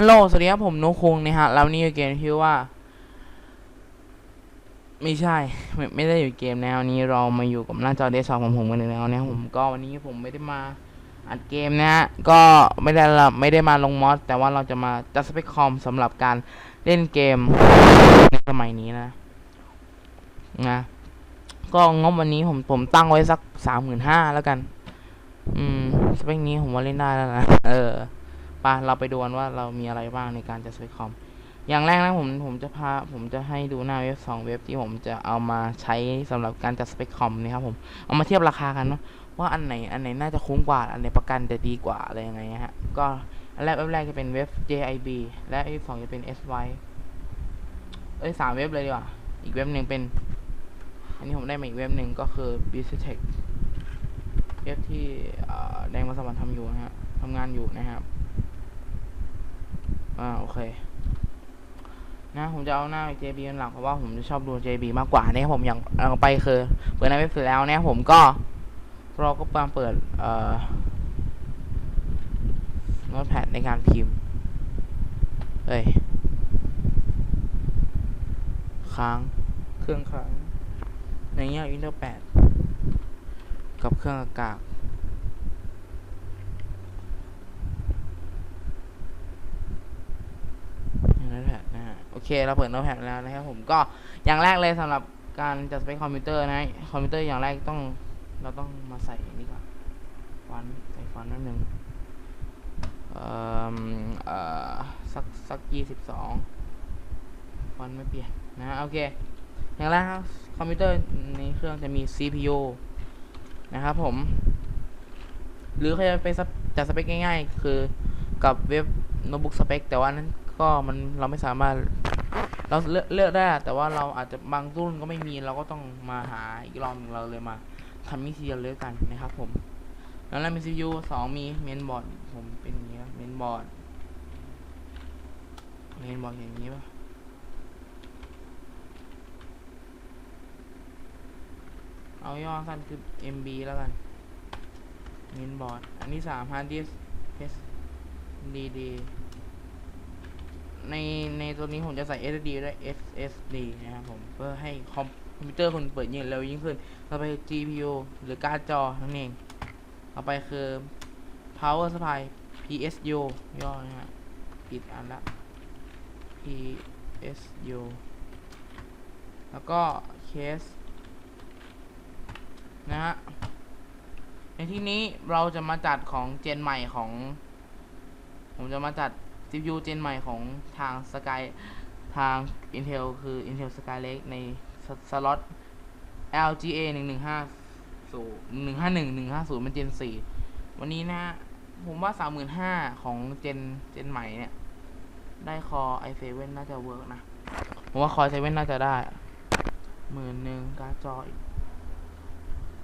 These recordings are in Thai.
ฮัลโหล สวัสดีครับ ผมนุคุงนะฮะ แล้วนี่เกมที่ว่า ไม่ใช่ ไม่ไม่ได้อยู่เกมแนวนี้เรามาอยู่กับหน้าจอเดสก์ท็อปของผมกันแล้วนะครับผมก็วันนี้ผมไม่ได้มาอัดเกมนะฮะ ก็ไม่ได้ไม่ได้มาลงมอสแต่ว่าเราจะมาจัดสเปคคอมสำหรับการเล่นเกมในสมัยนี้นะ นะ ก็งบวันนี้ผมผมตั้งไว้สักสามหมื่นห้าแล้วกัน อืม สเปคนี้ผมว่าเล่นได้แล้วนะ เออ ปเราไปดูกันว่าเรามีอะไรบ้างในการจัดสเปคคอม อย่างแรกนะผมผมจะพาผมจะให้ดูหน้าเว็บสองเว็บที่ผมจะเอามาใช้สำหรับการจัดสเปคคอมนะครับผมเอามาเทียบราคากันว่าว่าอันไหนอันไหนน่าจะคุ้มกว่าอันไหนประกันจะดีกว่าอะไรยังไงฮะก็อันแรกเว็บแรกจะเป็นเว็บ JIB และเว็บสองจะเป็น SY เอ้ยสามเว็บเลยดีกว่าอีกเว็บหนึ่งเป็นอันนี้ผมได้มาอีกเว็บหนึ่งก็คือ b u s i t e c h เว็บที่แดงมาสมัครทำอยู่นะฮะทำงานอยู่นะครับ อ่าโอเค นะผมจะเอาหน้า JB เป็นหลักเพราะว่าผมจะชอบดู JB มากกว่าเนี่ยผมอย่างเอาไปคือเปิดในเว็บเสร็จแล้วเนี่ยผมก็เราก็มาเปิดเอ่อโน้ตแพดในการพิมพ์เอ้ยค้างเครื่องค้างในเงี้ย Windows 8กับเครื่องอากาศ โน้ตแพดนะฮะโอ เคเราเปิดโน้ตแพดแล้วนะครับผมก็อย่างแรกเลยสำหรับการจัดสเปคคอมพิวเตอร์นะคอมพิวเตอร์อย่างแรกต้องเราต้องมาใส่นี่ก่อนฟอนต์ใส่ฟอนต์นิดนึงเอ่อเอ่อสักสักยี่สิบสองฟอนต์ไม่เปลี่ยนนะฮะโอเคอย่างแรกครับคอมพิวเตอร์ในเครื่องจะมี CPU นะครับผม หรือใครจะไปจัดสเปคง่ายๆ คือกับเว็บโน้ตบุ๊กสเปคแต่ว่านั้นก็มันเราไม่สามารถ เราเลือกเลือกได้ แต่ว่าเราอาจจะบางรุ่นก็ไม่มีเราก็ต้องมาหาอีกรอบนึงเราเลยมาทำวิธีเลือกกันนะครับผม แล้วเรามี CPU สองมีเมนบอร์ดผมเป็นอย่างนี้เมนบอร์ดเมนบอร์ดอย่างนี้ป่ะเอาย่อสั้นคือ MB แล้วกันเมนบอร์ดอันที่สาม hard disk HDD ในในตัวนี้ผมจะใส่ SSD ด้วย SSD นะครับผมเพื่อให้คอมพิวเตอร์คุณเปิดยิ่งเร็วยิ่งขึ้นต่อไป GPU หรือการ์ดจอนั่นเองต่อไปคือ Power Supply PSU ย่อนะฮะปิดอันละ PSU แล้วก็ Case นะฮะในที่นี้เราจะมาจัดของเจนใหม่ของ ผมจะมาจัด CPU เจนใหม่ของทาง Sky ทาง Intel คือ Intel Skylake ในสสล็อต LGA 1 1 5 0 1 5 1 1 5 0เป็นเจน4 วันนี้นะ ผมว่า 35,000 ของเจนเจนใหม่เนี่ย ได้คอ i7 น่าจะเวิร์กนะ ผมว่าคอ i7 น่าจะได้หมื่นหนึ่งการ์ดจออีก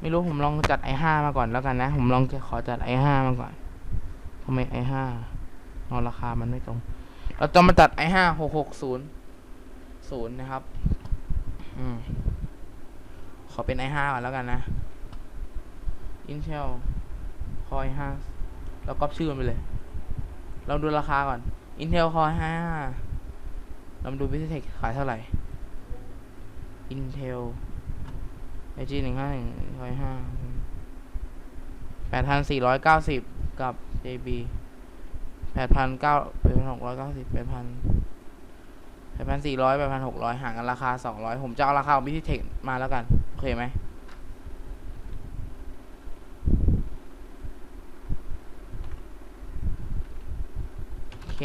ไม่รู้ผมลองจัด i5 มาก่อนแล้วกันนะ ผมลองขอจัด i5 มาก่อนทำไม i5 เอาราคามันไม่ตรง เราจะมาตัด i ห้าหกหกศูนย์ศูนย์นะครับ อืม ขอเป็น i ห้าก่อนแล้วกันนะ Intel Core i ห้าแล้วก็ชื่อมันไปเลย เราดูราคาก่อน Intel Core i ห้าเราดู v i s t e c h ขายเท่าไหร่ Intel IG หนึ่งห้าหนึ่ง Core i ห้าแปดพันสี่ร้อยเก้าสิบกับ JB แปดพันเก้าแปดพันหกร้อยเก้าสิบแปดพันแปดพันสี่ร้อยแปดพันหกร้อยห่างกันราคาสองร้อยผมจะเอาราคาของบิทิเทคมาแล้วกัน โอเคไหมโอเค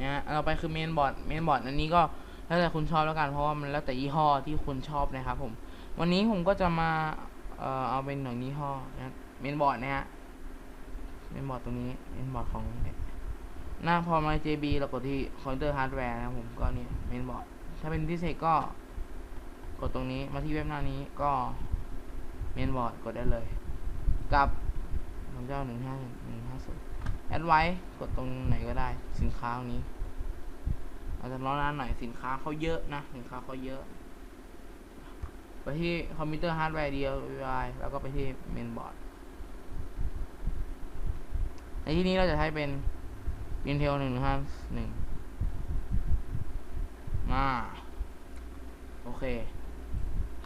นะฮะเราไปคือเมนบอร์ดเมนบอร์ดอันนี้ก็แล้วแต่คุณชอบแล้วกันเพราะว่ามันแล้วแต่ยี่ห้อที่คุณชอบนะครับผม วันนี้ผมก็จะมาเอ่อเอาเป็นหน่วยยี่ห้อนะเมนบอร์ดนะฮะเมนบอร์ดตรงนี้เมนบอร์ดของ หน้าพอมา JB เรากดที่คอมพิวเตอร์ฮาร์ดแวร์นะครับผมก็นี่เมนบอร์ดถ้าเป็นพิเศษก็กดตรงนี้มาที่เว็บหน้านี้ก็เมนบอร์ดกดได้เลย กับผมจะเอาหนึ่งห้าหนึ่งห้าศูนย์แอดไว้กดตรงไหนก็ได้ สินค้าตรงนี้อาจจะร้อนนานหน่อยสินค้าเขาเยอะนะสินค้าเขาเยอะ ไปที่คอมพิวเตอร์ฮาร์ดแวร์ DIY แล้วก็ไปที่เมนบอร์ดในที่นี้เราจะใช้เป็น Intel หนึ่งห้าหนึ่งมา โอเค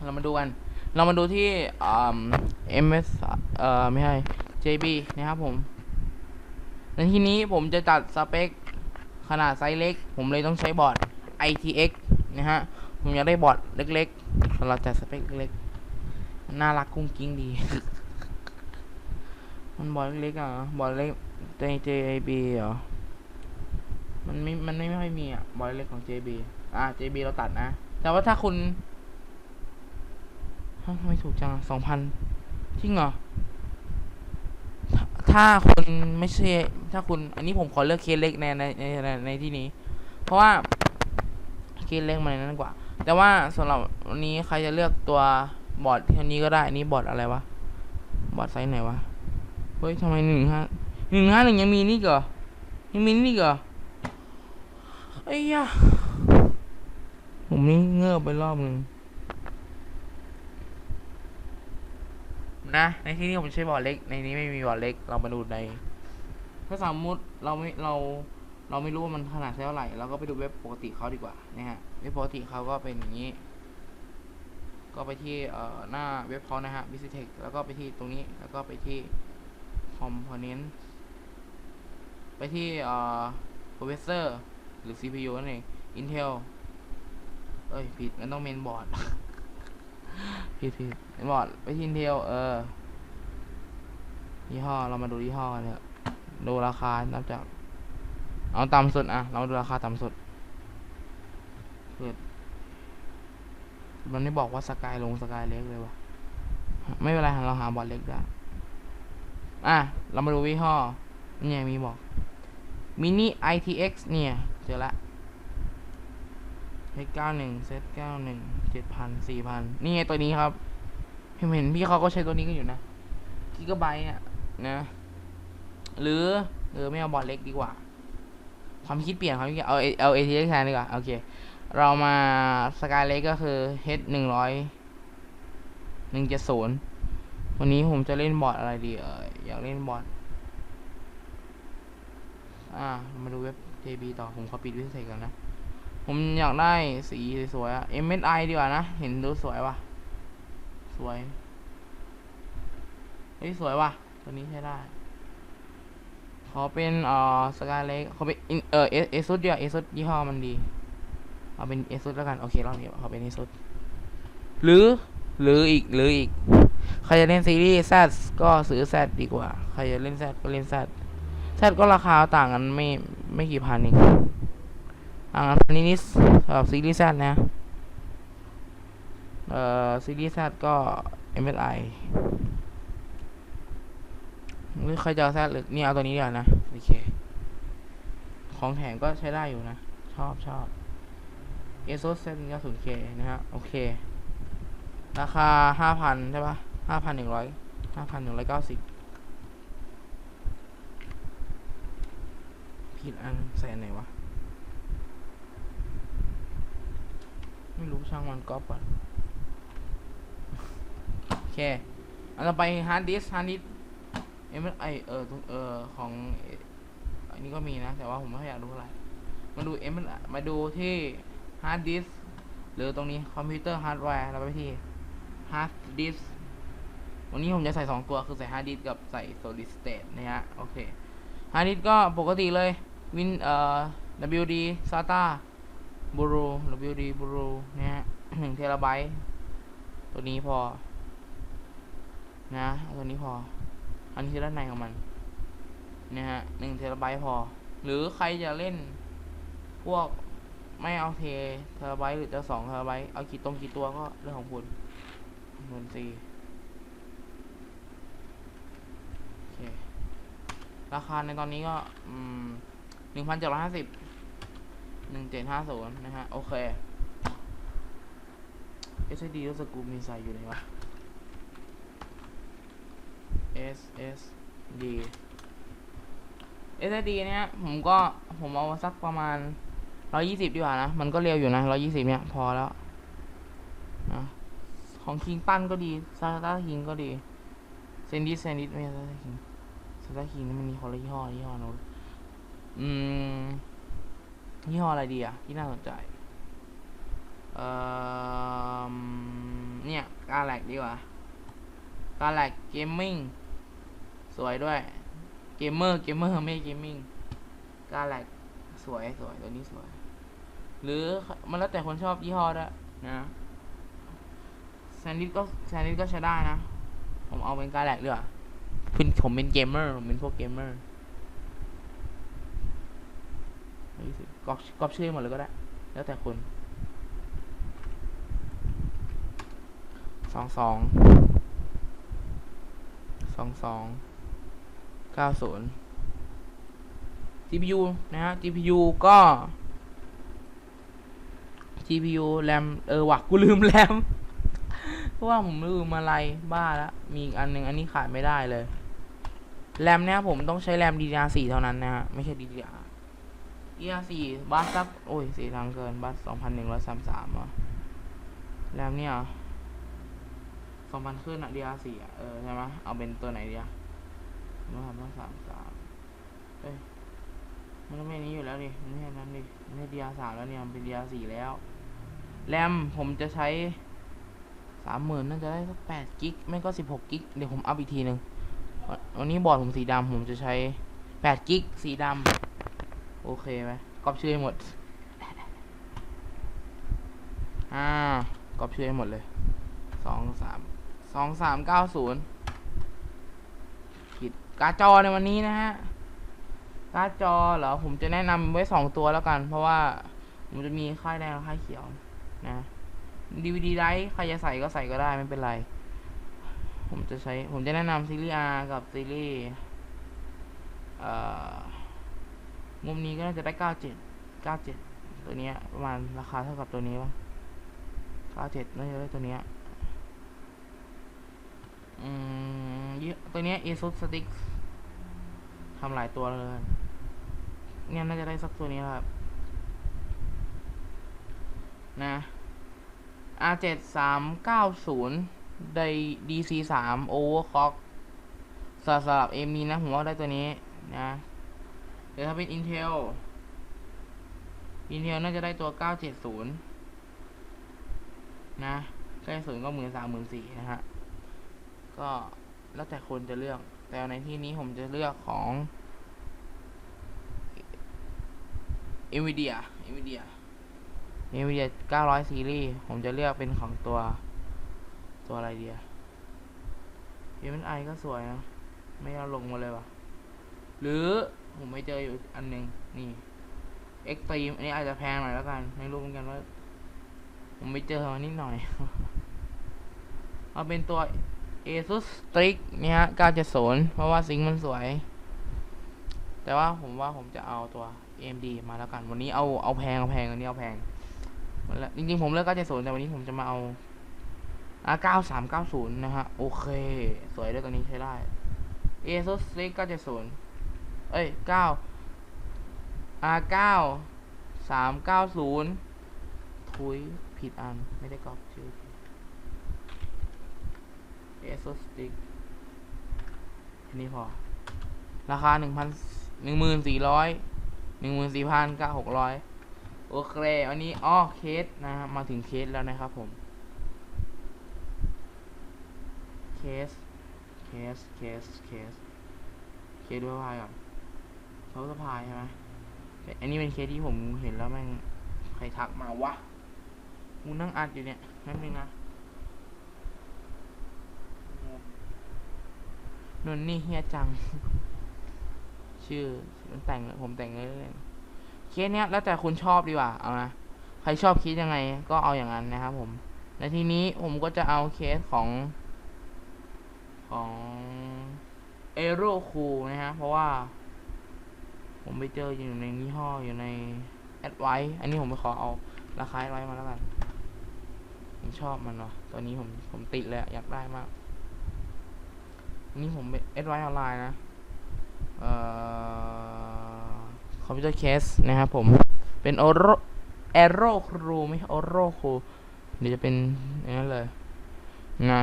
เรามาดูกัน เรามาดูที่อ่า MS เอ่อ ไม่ใช่ JB นะครับผมในที่นี้ผมจะจัดสเปค ขนาดไซส์เล็ก ผมเลยต้องใช้บอร์ด ITX นะฮะ ผมอยากได้บอร์ดเล็กๆสำหรับจัดสเปคเล็กๆน่ารักกุ้งกิ้งดี มันบอร์ดเล็กๆอะ บอร์ดเล็กใน JB เหรอ มันไม่ มันไม่ค่อยมีอะบอร์ดเล็กของ JB อะ JB เราตัดนะ แต่ว่าถ้าคุณทำไมถูกจังสองพันจริงเหรอ ถ้าถ้าคุณไม่ใช่ ถ้าคุณ อันนี้ผมขอเลือกเคสเล็กในในในในในที่นี้ เพราะว่าเคสเล็กมันนั้นกว่า แต่ว่าสำหรับวันนี้ใครจะเลือกตัวบอร์ดที่นี้ก็ได้ อันนี้บอร์ดอะไรวะ บอร์ดไซส์ไหนวะ เฮ้ยทำไมหนึ่งห้าหนึ่งห้าหนึ่งยังมีนี่เหรอยังมีนี่เหรอ ไอ้ยะผมนี่เงือบไปรอบหนึ่งนะ ในที่นี้ผมใช้บอร์ดเล็ก ในนี้ไม่มีบอร์ดเล็ก เรามาดูใน ถ้าสมมติเราไม่เราเราไม่รู้ว่ามันขนาดเท่าไหร่เราก็ไปดูเว็บปกติเขาดีกว่านะฮะเว็บปกติเขาก็เป็นอย่างนี้ ก็ไปที่เอ่อหน้าเว็บเขานะฮะ Visitech แล้วก็ไปที่ตรงนี้แล้วก็ไปที่ Component ไปที่เอ่อ Processor หรือ CPU นั่นเอง Intel เอ้ยผิดมันต้องเมนบอร์ดผิดผิดเมนบอร์ดไปที่ Intel เออยี่ห้อเรามาดูยี่ห้อกันเถอะดูราคานับจาก เอาต่ำสุดอะเรามาดูราคาต่ำสุดเปิดมันไม่บอกว่าสกายลงสกายเล็กเลยวะไม่เป็นไรเราหาบอลเล็กได้อะ เรามาดูยี่ห้อเนี่ไงมีบอก mini ITX เนี่ย เจอละ H91 Z91 7,000 4,000 นี่ไงตัวนี้ครับเห็นเห็นพี่เขาก็ใช้ตัวนี้กันอยู่นะกิกะไบต์อะนะ หรือเออไม่เอาบอร์ดเล็กดีกว่า ความคิดเปลี่ยนความคิดเอาเอา ATX แทนดีกว่า โอเค เรามาสกายเล็กก็คือ H หนึ่งร้อยหนึ่งเจ็ดศูนย์วันนี้ผมจะเล่นบอร์ดอะไรดีเอออยากเล่นบอร์ดอ่า มาดูเว็บ JB ต่อผมขอปิดวิสัยก่อนนะ ผมอยากได้สีสวยๆอะ MSI ดีกว่านะ เห็นดูสวยว่ะ สวย เฮ้ย สวยว่ะ ตัวนี้ใช้ได้ ขอเป็นเอ่อสกายเล็กขอเป็นเอ่อเอเอซุดเดียวเอซุดยี่ห้อมันดี เอาเป็นเอซุดแล้วกัน โอเครอบนี้ขอเป็นเอซุดหรือ หรืออีก หรืออีก ใครจะเล่นซีรีส์ Z ก็ซื้อ Z ดีกว่า ใครจะเล่น Z ก็เล่นแซ แซดก็ราคาต่างกันไม่ไม่กี่พันเองอ่าพันนี้นี่สำหรับซีรีส์แซดนะ เอ่อซีรีส์แซดก็ MSI ไม่ค่อยจะแซดหรือนี่เอาตัวนี้ดีกว่านะ โอเค ของแถมก็ใช้ได้อยู่นะ ชอบชอบดก็สูงเคนะฮะ โอเค ราคาห้าพันใช่ปะห้าพันหนึ่งร้อยห้าพันหนึ่งร้อยเก้าสิบ ผิดอันใส่อันไหนวะ ไม่รู้ช่างมันก๊อปก่อนโอเคอันต่อไปฮาร์ดดิสฮาร์ดดิสเอ็มไอเออเออของอันนี้ก็มีนะ แต่ว่าผมไม่ค่อยากดูอะไร มาดูเอ็มมาดูที่ฮาร์ดดิสหรือตรงนี้คอมพิวเตอร์ฮาร์ดแวร์เราไปที่ฮาร์ดดิสวันนี้ผมจะใส่สองตัว คือใส่ฮาร์ดดิสกับใส่ solid state นะฮะ โอเคฮาร์ดดิสก็ปกติเลย วินเอ่อ WD SATA Buru WD Buru นะฮะหนึ่งเทราไบต์ตัวนี้พอ นะ ตัวนี้พอ อันนี้คือด้านในของมัน นะฮะหนึ่งเทราไบต์พอ หรือใครจะเล่น พวกไม่เอาเทเทราไบต์หรือจะสองเทราไบต์เอากี่ตรงกี่ตัวก็เรื่องของคุณหมื่นสี่โอเคราคาในตอนนี้ก็ อืม หนึ่งพันเจ็ดร้อยห้าสิบหนึ่งเจ็ดห้าศูนย์นะฮะ โอเค SSD รู้สึกกูมีใส่อยู่ไหนวะ S S D S S D เนี่ยผมก็ผมเอาสักประมาณร้อยี่สิบดีกว่านะ มันก็เร็วอยู่นะร้อยี่สิบเนี่ย พอแล้วนะของคิงปั้นก็ดีซาตาคิงก็ดีเซนดิสเซนดิสไม่ใช่ซาตาคิงซาตาคิงนี่มันมีคนละยี่ห้อยี่ห้อโน้น อืมยี่ห้ออะไรดีอะที่น่าสนใจ เอ่อ เนี่ยกาแล็กดีกว่ากาแล็กเกมมิ่งสวยด้วย เกมเมอร์ เกมเมอร์ไม่เกมมิ่งกาแล็กสวยสวยตัวนี้สวย หรือมันแล้วแต่คนชอบยี่ห้อด้วยนะแซนดิสก็แซนดิสก็ใช้ได้นะ ผมเอาเป็นกาแล็กดีกว่าคุณผมเป็นเกมเมอร์ ผมเป็นพวกเกมเมอร์เฮ้ ยสิก๊อปก๊อปชื่อหมดเลยก็ได้ แล้วแต่คุณสองสองสองสองเก้าศูนย์ GPU นะฮะ GPU ก็ GPU แรมเออว่ะกูลืมแรมเพราะว่าผมลืมอะไรบ้าแล้วมีอีกอันหนึ่งอันนี้ขาดไม่ได้เลยแรมเนี่ยผมต้องใช้แรม DDR4 เท่านั้นนะฮะ ไม่ใช่ DDR DDR4 บัสสักโอ้ยสี่ทางเกินบัส2133อะแรมเนี่ย2,000ขึ้นอะ DDR4 อะเออใช่ไหมเอาเป็นตัวไหนดีอะ1 3 3 3เอ้ยมันไม่นี้อยู่แล้วดิมันไม่ใช่นั้นดิมันไม่ใช่ DR3 แล้วเนี่ยมันเป็น DR4 แล้วแรมผมจะใช้สามหมื่นน่าจะได้สักแปดกิกไม่ก็สิบหกกิกเดี๋ยวผมอัพอีกทีหนึ่งวันนี้บอร์ดผมสีดำผมจะใช้แปดกิกสีดำ โอเคไหมก๊อปชื่อให้หมด อ่าก๊อปชื่อให้หมดเลย สองสาม สองสามเก้าศูนย์ผิดการ์ดจอในวันนี้นะฮะ การ์ดจอเหรอ ผมจะแนะนำไว้สองตัวแล้วกัน เพราะว่า ผมจะมีค่ายแดงและค่ายเขียว นะ DVD ไดร์ใครจะใส่ก็ใส่ก็ได้ไม่เป็นไร ผมจะใช้ ผมจะแนะนำซีรีส์ R กับซีรีส์ เอ่อ มุมนี้ก็น่าจะได้97 97ตัวนี้ประมาณราคาเท่ากับตัวนี้ป่ะ97น่าจะได้ตัวนี้อืมตัวนี้ ASUS Stix ทำหลายตัวเลย เนี่ยน่าจะได้สักตัวนี้ครับ นะ R 7 3 9 0 ได DC 3 Overclock สำหรับเอมนี้นะ ผมว่าได้ตัวนี้นะ เดี๋ยวถ้าเป็น Intel Intel น่าจะได้ตัว 970 นะ970ก็หมื่นสามหมื่นสี่นะฮะ ก็แล้วแต่คนจะเลือก แต่ในที่นี้ผมจะเลือกของ NVIDIA NVIDIA NVIDIA 900ซีรีส์ผมจะเลือกเป็นของตัวตัวอะไรเดีย MSI ก็สวยนะ ไม่เอาลงมาเลยว่ะหรือ ผมไม่เจออยู่อันหนึ่งนี่ Extreme อันนี้อาจจะแพงหน่อยแล้วกันไม่รู้เหมือนกันว่า ผมไม่เจอมานิดหน่อย เอาเป็นตัว ASUS Strix นี่ฮะ970 เพราะว่าซิงมันสวย แต่ว่าผมว่าผมจะเอาตัว AMD มาแล้วกัน วันนี้เอาเอาแพงเอาแพงวันนี้เอาแพงจริงๆผมเลือก970แต่วันนี้ผมจะมาเอา R9390 นะฮะ โอเค สวยด้วยตัวนี้ใช้ได้ ASUS Strix 970 เอ้ย9 R9 390ทุยผิดอัน ไม่ได้กรอบชื่อ ASUS Strix อันนี้พอ ราคาหนึ่งพันหนึ่งหมื่นสี่ร้อยหนึ่งหมื่นสี่พันเก้าหกร้อยโอเคอันนี้อ้อเคสนะครับมาถึงเคสแล้วนะครับผม เคส เคส เคส เคส เคสดูสะพายก่อน เขาสะพายใช่ไหมแต่อันนี้เป็นเคสที่ผมเห็นแล้วแม่งใครทักมาวะกูนั่งอัดอยู่เนี่ยนั่นนึงนะนนนี่เฮียจัง ชื่อมันแต่งผมแต่งเล่นๆเคสเนี้ยแล้วแต่คุณชอบดีกว่าเอานะใครชอบคิดยังไง ก็เอาอย่างนั้นนะครับผมในทีนี้ผมก็จะเอาเคสของ ของเอโรคูนะฮะเพราะว่า ผมไปเจออยู่ในยี่ห้ออยู่ในแอดไวอันนี้ผมไปขอเอาราคาไวมาแล้วกันผมชอบมันว่ะตัวนี้ผมผมติดเลยอะอยากได้มากอันนี้ผมแอดไวออนไลน์นะเอ่อคอมพิวเตอร์เคสนะครับผมเป็นโอโรเอโรครูไม่โอโรครูเดี๋ยวจะเป็นอย่างนั้นเลยนะ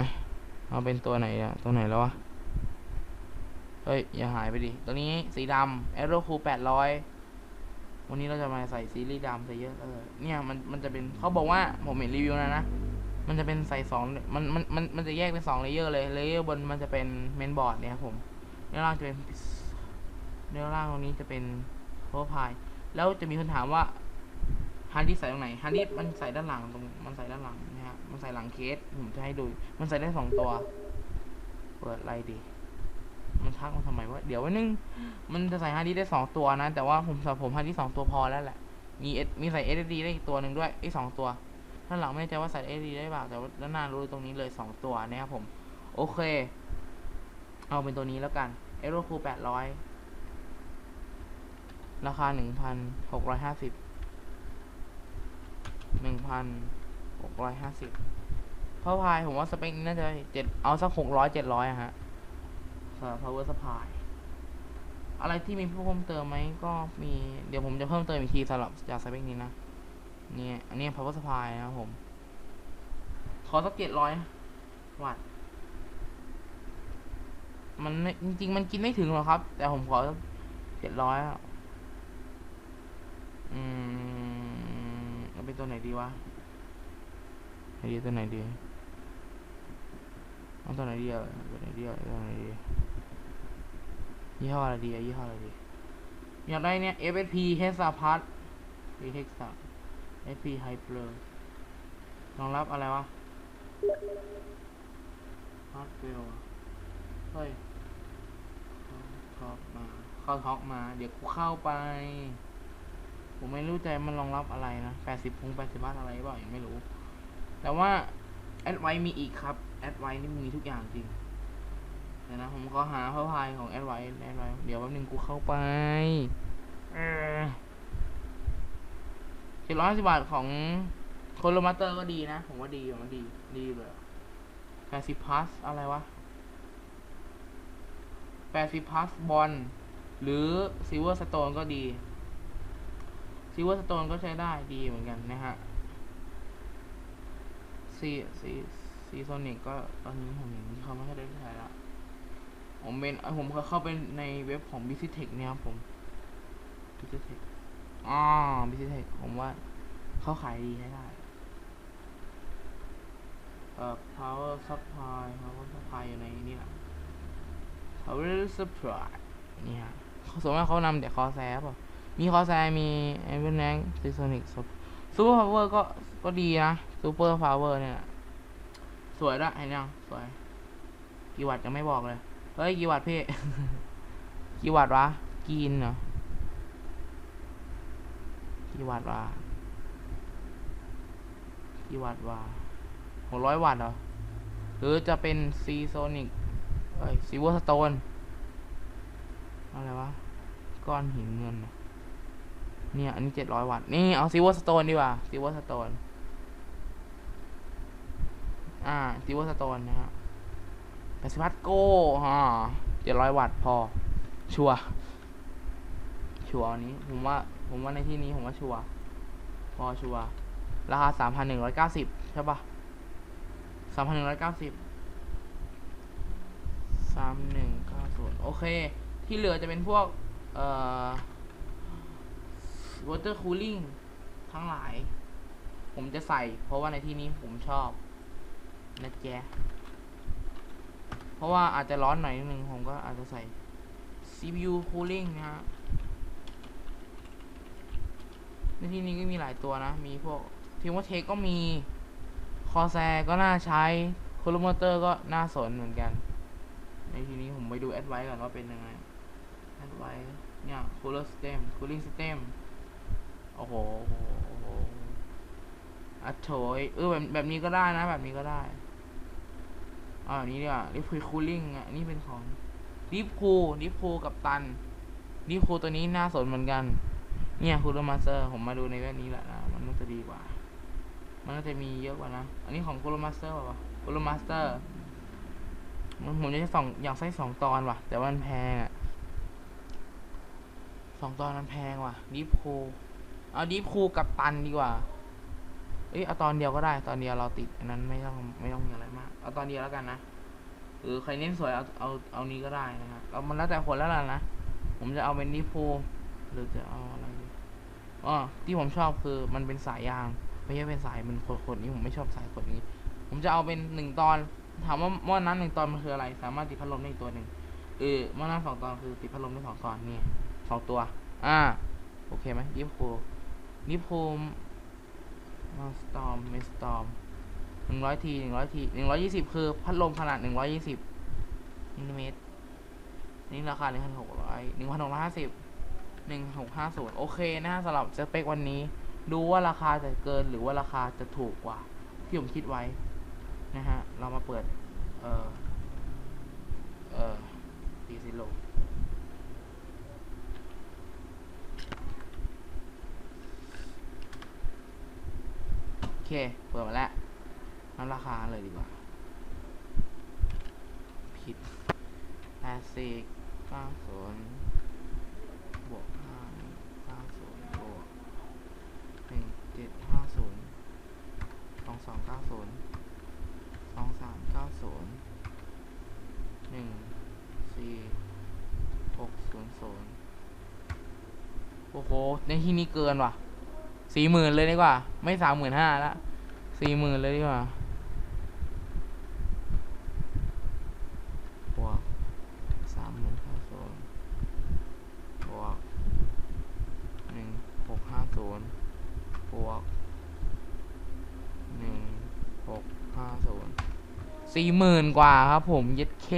เอาเป็นตัวไหนอะตัวไหนแล้ววะ เฮ้ย อย่าหายไปดิตัวนี้สีดำ a e r o Cool 800 วันนี้เราจะมาใส่ซีรีส์ดำใส่เยอะ เออ เนี่ยมันมันจะเป็นเขาบอกว่าผมเห็นรีวิวนะนะ มันจะเป็นใส่สองมันมันมันมันจะแยกเป็นสองเลเยอร์เลย เลเยอร์บนมันจะเป็นเมนบอร์ดเนี่ยครับผมเนื้อล่างจะเป็นเนื้อล่างตรงนี้จะเป็นโพพายแล้วจะมีคนถามว่าฮาร์ดดิสใส่ตรงไหนฮาร์ดดิสมันใส่ด้านหลังตรง มันใส่ด้านหลังนะฮะ มันใส่หลังเคส ผมจะให้ดู มันใส่ได้สองตัว เปิดไล่ดิ มันทักมาทำไมวะเดี๋ยววันนึง มันจะใส่ฮาร์ดดิสได้สองตัวนะ แต่ว่าผมสำหรับผมฮาร์ดดิสสองตัวพอแล้วแหละ มี S มีใส่ SSD ได้อีกตัวหนึ่งด้วยไอ้สองตัวด้านหลังไม่แน่ใจว่าใส่ SSD ได้เปล่าแต่ว่าด้านหน้ารู้ตรงนี้เลยสองตัวนะครับผม โอเค เอาเป็นตัวนี้แล้วกัน a e r o Cool 800ราคา1,650 1,650เพราะพายผมว่าสเปคนี้น่าจะเจ็ดเอาสัก600 700อะฮะสำหรับ power supply อะไรที่มีเพิ่มเติมไหมก็มีเดี๋ยวผมจะเพิ่มเติมอีกทีสำหรับจากสเปคนี้นะเนี่ยอันนี้ power supply นะครับผม ขอสักเจ็ดร้อยวัตต์มันไม่จริงๆ มันกินไม่ถึงหรอกครับ แต่ผมขอเจ็ดร้อยอืมเอาเป็นตัวไหนดีวะไหนดีตัวไหนดีเอาตัวไหนดีอะตัวไหนดีอะตัวไหนดี ยี่ห้ออะไรดีอะยี่ห้ออะไรดี อยากได้เนี่ย FSP h e x a p a s p h e x a FP Hyper รองรับอะไรวะ Hardware เฮ้ยท็อกมา เข้าท็อกมา เดี๋ยวกูเข้าไป ผมไม่รู้ใจมันรองรับอะไรนะ80พง80บาทอะไรเปล่ายังไม่รู้ แต่ว่าแอดไวมีอีกครับ แอดไวนี่มีทุกอย่างจริง เดี๋ยวนะผมขอหาพระพายของแอดไวแอดไวเดี๋ยวแป๊บนึงกูเข้าไปเจ็ดร้อยสิบบาทของโคโลมาเตอร์ก็ดีนะ ผมว่าดีผมว่าดี ดีเลยแปดสิบพัสอะไรวะแปดสิบพัสบอลหรือซิลเวอร์สโตนก็ดีซิลเวอร์สโตนก็ใช้ได้ดีเหมือนกันนะฮะซีซีซีโซนิกก็ตอนนี้ผมเห็นเขาไม่ค่อยได้ใช้ละ ผมเป็นผมเคยเข้าไปในเว็บของ b u s y t e c h เนี่ยครับผม b u s y t e c h อ๋อ b u s y t e c h ผมว่าเขาขายดีใช้ได้เอ่อ power supply power supply อยู่ในนี่แหละ power supply นี่ฮะเขาส่วนมากเขานำแต่คอแซป่ะมีคอแซมีไอเวนแงซิโซนิกซูเปอร์พาวเวอร์ก็ก็ดีนะซูเปอร์พาวเวอร์เนี่ย สวยละเห็นยังสวย กี่วัตต์ยังไม่บอกเลย เฮ้ย กี่วัตต์พี่ กี่วัตต์วะกินเหรอ กี่วัตต์วะ กี่วัตต์วะหกร้อยวัตต์เหรอ หรือจะเป็นซีโซนิกเอ้ยซีเวอร์สโตน อะไรวะ ก้อนหินเงินเหรอเนี่ย อันนี้เจ็ดร้อยวัตต์ นี่ เอาซีเวอร์สโตนดีกว่าซีเวอร์สโตน อ่าซีเวอร์สโตนนะครับแป ดสิบวัตต์โก้ฮะเจ็ดร้อยวัตต์พอ ชัวร์ชัวร์นี้ผมว่าผมว่าในที่นี้ผมว่าชัวร์พอชัวร์ราคาสามพันหนึ่งร้อยเก้าสิบใช่ปะสามพันหนึ่งร้อยเก้าสิบสามหนึ่งเก้าศูนย์โอเค ที่เหลือจะเป็นพวก เอ่อ water cooling ทั้งหลาย ผมจะใส่ เพราะว่าในที่นี้ผมชอบ นะแจ๊ เพราะว่าอาจจะร้อนหน่อยนึงผมก็อาจจะใส่ CPU cooling นะฮะในที่นี้ก็มีหลายตัวนะ มีพวกพิมพ์ว่าเทคก็มีคอแซก็น่าใช้โคลมอเตอร์ก็น่าสนเหมือนกัน ในที่นี้ผมไปดูแอดไว้ก่อนว่าเป็นยังไงแอดไว้เนี่ย cooler system cooling system โอ้โหโอ้โหโอ้โหอัดโถยเออแบบแบบนี้ก็ได้นะ แบบนี้ก็ได้ อ่านี้ดีกว่าลิฟคูคูลิ่งอะนี่เป็นของลิฟคูลิฟคูกับตันลิฟคูตัวนี้น่าสนเหมือนกัน เนี่ยคูลมาเตอร์ผมมาดูในเว็บนี้แหละนะมันน่าจะดีกว่า มันน่าจะมีเยอะกว่านะ อันนี้ของคูลมาเตอร์ป่ะคูลมาสเตอร์ผมจะใช้สองอยากใช้สองตอนว่ะ แต่ว่ามันแพงอะสองตอนมันแพงว่ะดิฟคูเอาดิฟคูกับตันดีกว่าเอ้ยเอาตอนเดียวก็ได้ ตอนเดียวเราติดอันนั้นไม่ต้องไม่ต้องมีอะไรมาก เอาตอนเดียวแล้วกันนะหรือใครเน้นสวยเอาเอาเอานี้ก็ได้นะครับเอามันแล้วแต่คนแล้วล่ะนะผมจะเอาเป็นนิโพหรือจะเอาอะไรอ๋อที่ผมชอบคือมันเป็นสายยางไม่ใช่เป็นสายมันขดๆนี้ผมไม่ชอบสายขดนี้ ผมจะเอาเป็นหนึ่งตอน ถามว่าหม้อน้ำหนึ่งตอนมันคืออะไร สามารถติดพัดลมได้ตัวหนึ่งเออหม้อน้ำสองตอนคือติดพัดลมได้สองตอนนี่สองตัว อ่าโอเคไหมดิโคดิโคมาสตอมเมสตอม หนึ่งร้อยทีหนึ่งร้อยทีหนึ่งร้อยยี่สิบคือพัดลมขนาดหนึ่งร้อยยี่สิบมิลลิเมตร นี่ราคาหนึ่งพันหกร้อยหนึ่งพันหกร้อยห้าสิบหนึ่งหกห้าศูนย์โอเคนะสำหรับสเปควันนี้ ดูว่าราคาจะเกินหรือว่าราคาจะถูกกว่า ที่ผมคิดไว้ นะฮะ เรามาเปิด เอ่อเอ่อดีซิโลโอเค เปิดมาแล้ว นับราคาเลยดีกว่า ผิดแปดสิบเก้าศูนย์บวกห้าเก้าศูนย์บวกหนึ่งเจ็ดห้าศูนย์สองสองเก้าศูนย์สองสามเก้าศูนย์หนึ่งสี่หกศูนย์ศูนย์โอ้โห ในที่นี้เกินว่ะสี่หมื่นเลยดีกว่า ไม่สามหมื่นห้าละสี่หมื่นเลยดีกว่า บวกสามหมื่นห้าศูนย์บวกหนึ่งหกห้าศูนย์บวกหนึ่ง ห้าศูนย์สี่หมื่นกว่าครับผมเย็ดเค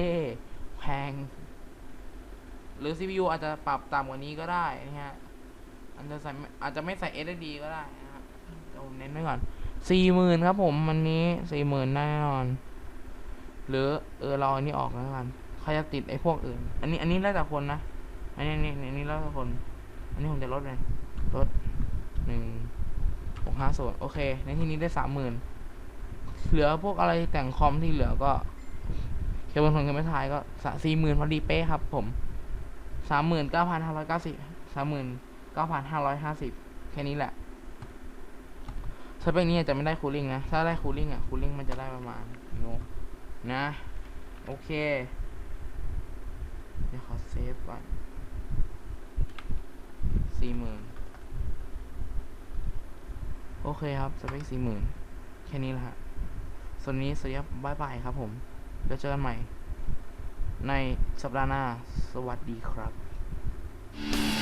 แพง หรือ CPU อาจจะปรับต่ำกว่านี้ก็ได้นะฮะอาจจะใส่อาจจะไม่ใส่ SSD ก็ได้นะครับแต่ผมเน้นไว้ก่อนสี่หมื่นครับผมวันนี้สี่หมื่นแน่นอน หรือเออเราอันนี้ออกแล้วกันใครจะติดไอ้พวกอื่น อันนี้อันนี้แล้วแต่คนนะ อันนี้อันนี้อันนี้แล้วแต่คน อันนี้ผมจะลดเลยลดหนึ่งหกห้าศูนโอเค ในที่นี้ได้สามหมื่น เหลือพวกอะไรแต่งคอมที่เหลือก็เคเบิลทนเคเบิลไทยก็สี่หมื่นพอดีเป๊ะครับ ผมสามหมื่นเก้าพันห้าร้อยเก้าสิบสามหมื่นเก้าพันห้าร้อยห้าสิบแค่นี้แหละสเปคนี้จจะไม่ได้คูลิ่งนะ ถ้าได้คูลิ่งอะคูลิ่งมันจะได้ประมาณโนนะ โอเค เดี๋ยวขอเซฟก่อนสี่หมื่นโอเคครับ สเปคสี่หมื่นแค่นี้แหละฮะ ส่วนนี้สวัสดีครับบายบายครับผมแล้วเจอกันใหม่ ในสัปดาห์หน้า สวัสดีครับ